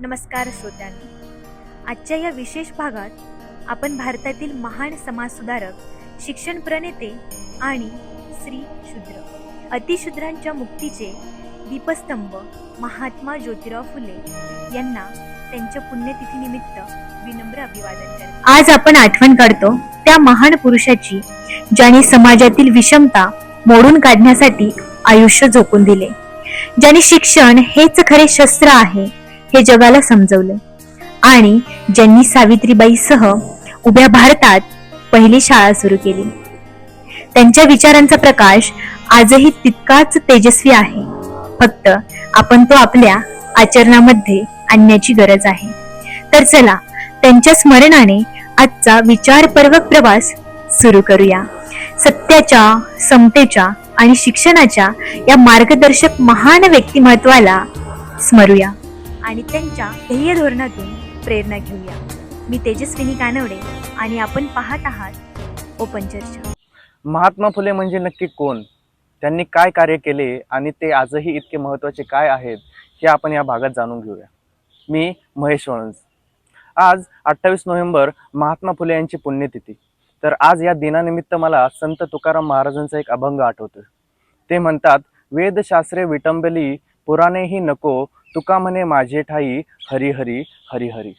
नमस्कार श्रोत्यांनो. आजच्या या विशेष भागात आपण भारतातील महान समाजसुधारक शिक्षण प्रणेते आणि श्री शूद्र अतिशूद्रांच्या मुक्तीचे दीपस्तंभ महात्मा ज्योतिराव फुले यांना त्यांच्या पुण्यतिथीनिमित्त विनम्र अभिवादन करतो. आज आपण आठवण काढतो त्या महान पुरुषाची ज्याने समाजातील विषमता मोडून काढण्यासाठी आयुष्य झोकून दिले. ज्याने शिक्षण हेच खरे शस्त्र आहे हे जगाला समजवलं. आणि ज्यांनी सावित्रीबाई सह उभ्या भारतात पहिली शाळा सुरू केली. त्यांच्या विचारांचा प्रकाश आजही तितकाच तेजस्वी आहे. फक्त आपण तो आपल्या आचरणामध्ये आणण्याची गरज आहे. तर चला त्यांच्या स्मरणाने आजचा विचारपूर्वक प्रवास सुरू करूया. सत्याच्या समतेच्या आणि शिक्षणाच्या या मार्गदर्शक महान व्यक्तिमत्वाला स्मरूया. आणि त्यांच्या ध्येय धोरणातून प्रेरणा घेऊया. मी तेजस्विनी कानवडे आणि आपण पाहत आहात ओपन चर्चा. महात्मा फुले म्हणजे नक्की कोण? त्यांनी काय कार्य केले आणि ते आजही इतके महत्त्वाचे काय आहेत हे आपण या भागात जाणून घेऊया. मी महेश वळंज आज अठ्ठावीस नोव्हेंबर महात्मा फुले यांची पुण्यतिथी. तर आज या दिनानिमित्त मला संत तुकाराम महाराजांचा एक अभंग आठवतो ते म्हणतात वेदशास्त्रे विटंबली पुराणेही नको तुका म्हणे माझे ठाई हरी हरी हरी हरी.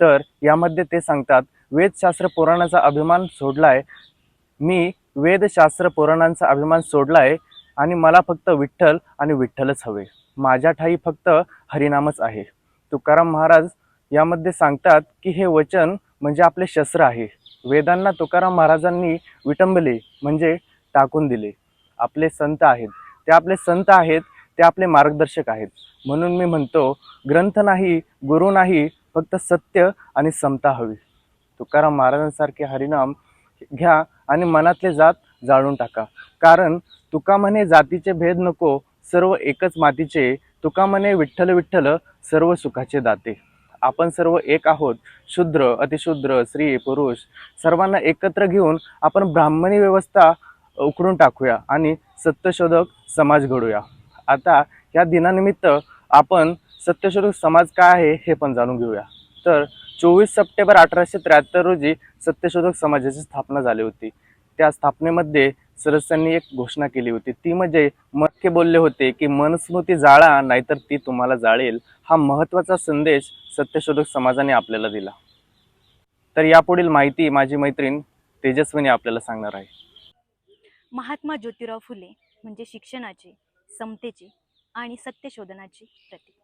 तर यामध्ये ते सांगतात वेदशास्त्र पुराणाचा अभिमान सोडलाय. मी वेदशास्त्र पुराणांचा अभिमान सोडलाय आणि मला फक्त विठ्ठल आणि विठ्ठलच हवे. माझ्या ठाई फक्त हरिनामच आहे. तुकाराम महाराज यामध्ये सांगतात की हे वचन म्हणजे आपले शस्त्र आहे. वेदांना तुकाराम महाराजांनी विटंबले म्हणजे टाकून दिले. आपले संत आहेत. ते आपले संत आहेत ते आपले मार्गदर्शक आहेत. म्हणून मी म्हणतो ग्रंथ नाही गुरु नाही फक्त सत्य आणि समता हवी. तुकाराम महाराजांसारखे हरिनाम घ्या आणि मनातले जात जाळून टाका. कारण तुका म्हणे जातीचे भेद नको सर्व एकच मातीचे तुका म्हणे विठ्ठल विठ्ठल सर्व सुखाचे दाते. आपण सर्व एक आहोत शूद्र अतिशूद्र स्त्री पुरुष सर्वांना एकत्र घेऊन आपण ब्राह्मणी व्यवस्था उकडून टाकूया आणि सत्यशोधक समाज घडूया. आता या दिनानिमित्त आपण सत्यशोधक समाज काय आहे हे पण जाणून घेऊया. तर चोवीस सप्टेंबर अठराशे त्र्याहत्तर रोजी सत्यशोधक समाजाची स्थापना झाली होती. त्या स्थापनेमध्ये सदस्यांनी एक घोषणा केली होती. ती म्हणजे मक्के बोलले होते की मनस्मृती जाळा नाहीतर ती तुम्हाला जाळेल हा महत्त्वाचा संदेश सत्यशोधक समाजाने आपल्याला दिला. तर यापुढील माहिती माझी मैत्रीण तेजस्विनी आपल्याला सांगणार आहे. महात्मा ज्योतिराव फुले म्हणजे शिक्षणाचे. समतेची आणि सत्यशोधनाची प्रतीक.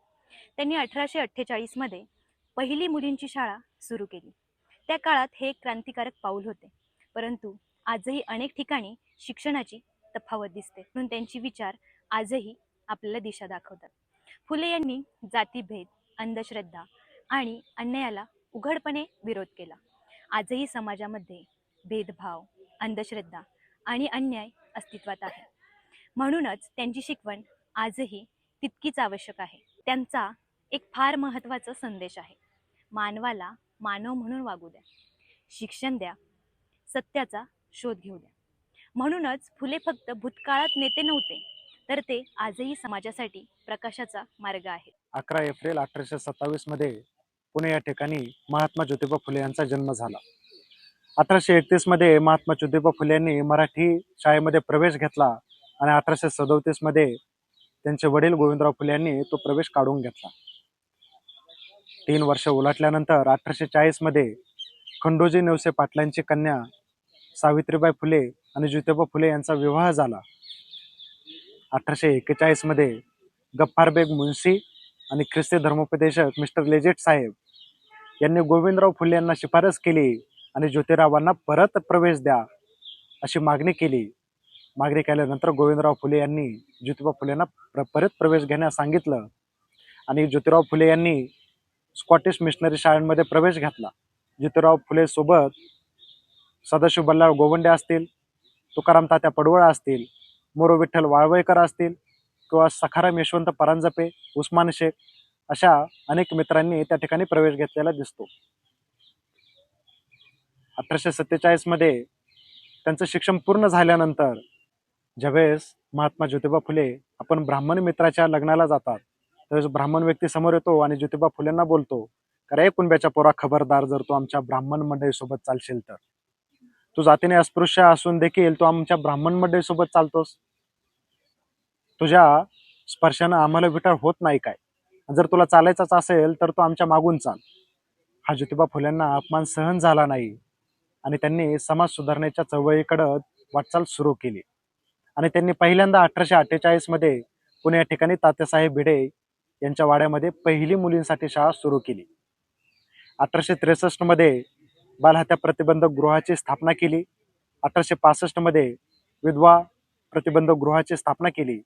त्यांनी अठराशे अठ्ठेचाळीसमध्ये पहिली मुलींची शाळा सुरू केली. त्या काळात हे एक क्रांतिकारक पाऊल होते. परंतु आजही अनेक ठिकाणी शिक्षणाची तफावत दिसते. म्हणून त्यांची विचार आजही आपल्याला दिशा दाखवतात. फुले यांनी जातीभेद अंधश्रद्धा आणि अन्यायाला उघडपणे विरोध केला. आजही समाजामध्ये भेदभाव अंधश्रद्धा आणि अन्याय अस्तित्वात आहे. म्हणूनच त्यांची शिकवण आजही तितकीच आवश्यक आहे. त्यांचा एक फार महत्त्वाचा संदेश आहे. मानवाला मानव म्हणून वागू द्या. शिक्षण द्या. सत्याचा शोध घेऊ द्या. म्हणूनच फुले फक्त भूतकाळात नेते नव्हते तर ते आजही समाजासाठी प्रकाशाचा मार्ग आहे अकरा एप्रिल अठराशे सत्तावीसमध्ये पुणे या ठिकाणी महात्मा ज्योतिबा फुले यांचा जन्म झाला. अठराशे एकतीसमध्ये महात्मा ज्योतिबा फुले यांनी मराठी शाळेमध्ये प्रवेश घेतला. आणि अठराशे सदोतीसमध्ये त्यांचे वडील गोविंदराव फुले यांनी तो प्रवेश काढून घेतला. तीन वर्ष उलटल्यानंतर अठराशे चाळीसमध्ये खंडोजी नेवसे पाटलांची कन्या सावित्रीबाई फुले आणि ज्योतिबा फुले यांचा विवाह झाला. अठराशे एक्केचाळीसमध्ये गफ्फारबेग मुन्शी आणि ख्रिस्ती धर्मोपदेशक मिस्टर लेजेट साहेब यांनी गोविंदराव फुले यांना शिफारस केली आणि ज्योतिरावांना परत प्रवेश द्या अशी मागणी केली. मागणी केल्यानंतर गोविंदराव फुले यांनी ज्योतिबा फुलेंना प्र परत प्रवेश घेण्यास सांगितलं. आणि ज्योतिराव फुले यांनी स्कॉटिश मिशनरी शाळांमध्ये प्रवेश घेतला. ज्योतिराव फुले सोबत सदाशिव बल्लाळ गोवंडे असतील तुकाराम तात्या पडवळ असतील मोरो विठ्ठल वाळवईकर असतील किंवा सखाराम यशवंत परांजपे उस्मान शेख अशा अनेक मित्रांनी त्या ठिकाणी प्रवेश घेतलेला दिसतो. अठराशे सत्तेचाळीसमध्ये त्यांचं शिक्षण पूर्ण झाल्यानंतर ज्यावेळेस महात्मा ज्योतिबा फुले आपण ब्राह्मण मित्राच्या लग्नाला जातात त्यावेळेस ब्राह्मण व्यक्ती समोर येतो आणि ज्योतिबा फुलेंना बोलतो अरे कुणब्याच्या पोरा खबरदार जर तू आमच्या ब्राह्मण मंडळीसोबत चालशील तर. तू जातीने अस्पृश्य असून देखील तू आमच्या ब्राह्मण मंडळीसोबत चालतोस. तुझ्या स्पर्शानं आम्हाला विटाळ होत नाही काय? जर तुला चालायचाच असेल तर तू आमच्या मागून चाल. हा ज्योतिबा फुलेंना अपमान सहन झाला नाही आणि त्यांनी समाज सुधारणेच्या चवळीकडं वाटचाल सुरू केली. आणि त्यांनी पहिल्यांदा अठराशे अठ्ठेचाळीसमध्ये पुणे या ठिकाणी तात्यासाहेब भिडे यांच्या वाड्यामध्ये पहिली मुलींसाठी शाळा सुरू केली. अठराशे त्रेसष्टमध्ये बालहत्या प्रतिबंधक गृहाची स्थापना केली. अठराशे पासष्टमध्ये विधवा प्रतिबंधक गृहाची स्थापना केली.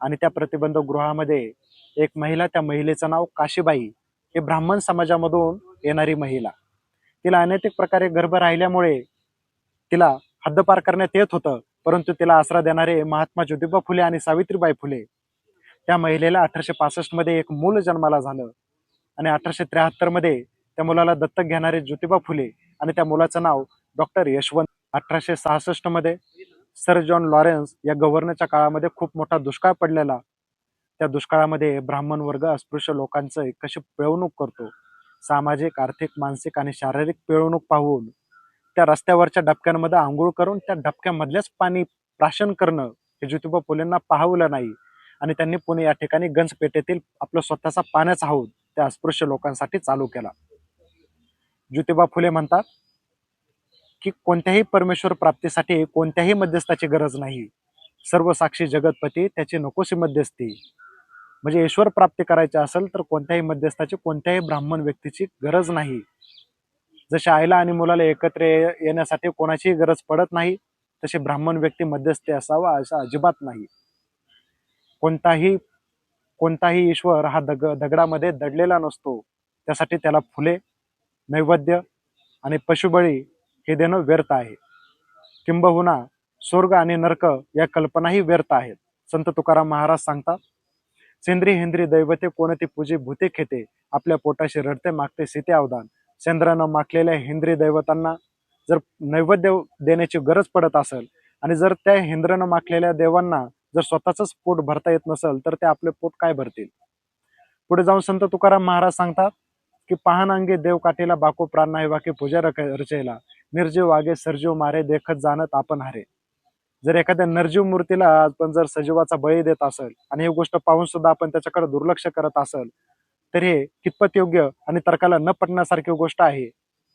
आणि त्या प्रतिबंधक गृहामध्ये एक महिला त्या महिलेचं नाव काशीबाई हे ब्राह्मण समाजामधून येणारी महिला. तिला अनैतिक प्रकारे गर्भ राहिल्यामुळे तिला हद्दपार करण्यात येत होतं. परंतु तिला आसरा देणारे महात्मा ज्योतिबा फुले आणि सावित्रीबाई फुले त्या महिलेला अठराशे पासष्टमध्ये एक मूल जन्माला झालं. आणि अठराशे त्र्याहत्तरमध्ये त्या मुलाला दत्तक घेणारे ज्योतिबा फुले आणि त्या मुलाचं नाव डॉक्टर यशवंत अठराशे सहासष्टमध्ये सर जॉन लॉरेन्स या गव्हर्नरच्या काळामध्ये खूप मोठा दुष्काळ पडलेला. त्या दुष्काळामध्ये ब्राह्मण वर्ग अस्पृश्य लोकांचं कशी पिळवणूक करतो? सामाजिक आर्थिक मानसिक आणि शारीरिक पिळवणूक पाहून त्या रस्त्यावरच्या डबक्यांमध्ये आंघोळ करून त्या डबक्यामधल्याच पाणी प्राशन करणं हे ज्योतिबा फुलेंना पाहवलं नाही. आणि त्यांनी पुणे या ठिकाणी गंजपेठेतील आपलं स्वतःचा पाण्याचा हौद त्या अस्पृश्य लोकांसाठी चालू केला. ज्योतिबा फुले म्हणतात की कोणत्याही परमेश्वर प्राप्तीसाठी कोणत्याही मध्यस्थाची गरज नाही. सर्व साक्षी जगतपती त्याची नकोशी मध्यस्थी. म्हणजे ईश्वर प्राप्ती करायची असेल तर कोणत्याही मध्यस्थाची कोणत्याही ब्राह्मण व्यक्तीची गरज नाही. जसे आईला आणि मुलाला एकत्र ये- येण्यासाठी कोणाचीही गरज पडत नाही तसे ब्राह्मण व्यक्ती मध्यस्थी असावा असं अजिबात नाही. कोणताही कोणताही ईश्वर हा दग दगडामध्ये दडलेला नसतो. त्यासाठी त्याला फुले नैवेद्य आणि पशुबळी हे देणं व्यर्थ आहे. किंबहुना स्वर्ग आणि नरक या कल्पनाही व्यर्थ आहेत. संत तुकाराम महाराज सांगतात सेंद्री हेंद्री दैवते कोणती पूजे भूते खेते आपल्या पोटाशी रडते मागते सीते अवदान. चंद्रानं माखलेल्या हेंद्री दैवतांना जर नैवेद्य देण्याची गरज पडत असेल आणि जर त्या हेंद्रानं माखलेल्या देवांना जर स्वतःच पोट भरता येत नसेल तर ते आपले पोट काय भरतील? पुढे जाऊन संत तुकाराम महाराज सांगतात की पहान अंगे देव काठीला बाको प्राण नाही वाके पूजा रचेला. निर्जीव वागे सर्जीव मारे देखत जाणत आपण हारे. जर एखाद्या निर्जीव मूर्तीला आपण जर सजीवाचा बळी देत असेल आणि ही गोष्ट पाहून सुद्धा आपण त्याच्याकडे दुर्लक्ष करत असेल तर हे कितपत योग्य आणि तर्काला न पटण्यासारखी गोष्ट आहे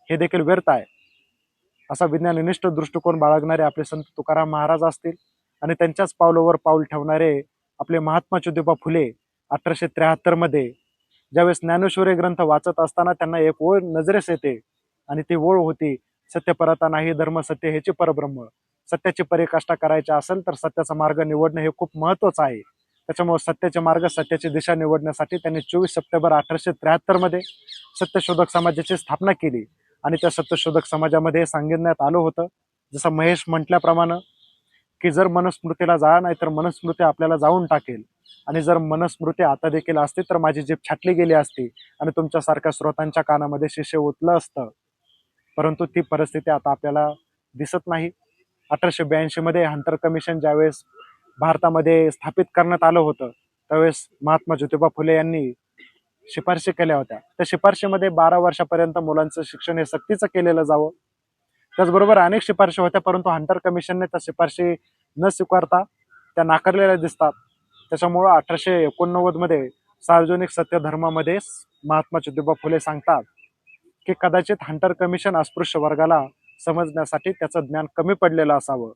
हे देखील व्यर्थ आहे. असा विज्ञाननिष्ठ दृष्टिकोन बाळगणारे आपले संत तुकाराम महाराज असतील आणि त्यांच्याच पावलावर पाऊल ठेवणारे आपले महात्मा ज्योतिबा फुले अठराशे त्र्याहत्तरमध्ये ज्यावेळेस ज्ञानेश्वरी ग्रंथ वाचत असताना त्यांना एक ओळ नजरेस येते आणि ती ओळ होती सत्य परता नाही धर्म सत्य हेचे परब्रह्म. सत्याची परिकाष्ठा करायची असेल तर सत्याचा मार्ग निवडणं हे खूप महत्वाचं आहे. त्याच्यामुळे सत्याचे मार्ग सत्याची दिशा निवडण्यासाठी त्यांनी चोवीस सप्टेंबर अठराशे त्र्याहत्तरमध्ये सत्यशोधक समाजाची स्थापना केली. आणि त्या सत्यशोधक समाजामध्ये सांगितण्यात आलं होतं. जसं महेश म्हटल्याप्रमाणे की जर मनस्मृतीला जा नाही तर मनस्मृती आपल्याला जाऊन टाकेल. आणि जर मनस्मृती आता देखील असती तर माझी जीभ छाटली गेली असती. आणि तुमच्यासारख्या स्रोतांच्या कानामध्ये शिष्य ओतलं असतं. परंतु ती परिस्थिती आता आपल्याला दिसत नाही. अठराशे ब्याऐंशी मध्ये हंटर कमिशन ज्यावेळेस भारतामध्ये स्थापित करण्यात आलं होतं. त्यावेळेस महात्मा ज्योतिबा फुले यांनी शिफारशी केल्या होत्या. त्या शिफारशीमध्ये बारा वर्षापर्यंत मुलांचं शिक्षण हे सक्तीचं केलेलं जावं. त्याचबरोबर अनेक शिफारशी होत्या परंतु हंटर कमिशनने त्या शिफारशी न स्वीकारता त्या नाकारलेल्या दिसतात. त्याच्यामुळं अठराशे एकोणनव्वदमध्ये सार्वजनिक सत्य धर्मामध्ये महात्मा ज्योतिबा फुले सांगतात की कदाचित हंटर कमिशन अस्पृश्य वर्गाला समजण्यासाठी त्याचं ज्ञान कमी पडलेलं असावं.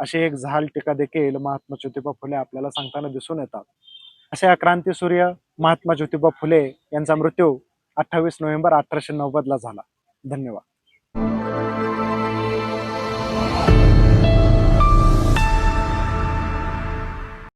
अशी एक झाल टीका देखील महात्मा ज्योतिबा फुले आपल्याला सांगताना दिसून येतात. असे या क्रांतीसूर्य महात्मा ज्योतिबा फुले यांचा मृत्यू अठ्ठावीस नोव्हेंबर अठराशे नव्वदला झाला. धन्यवाद.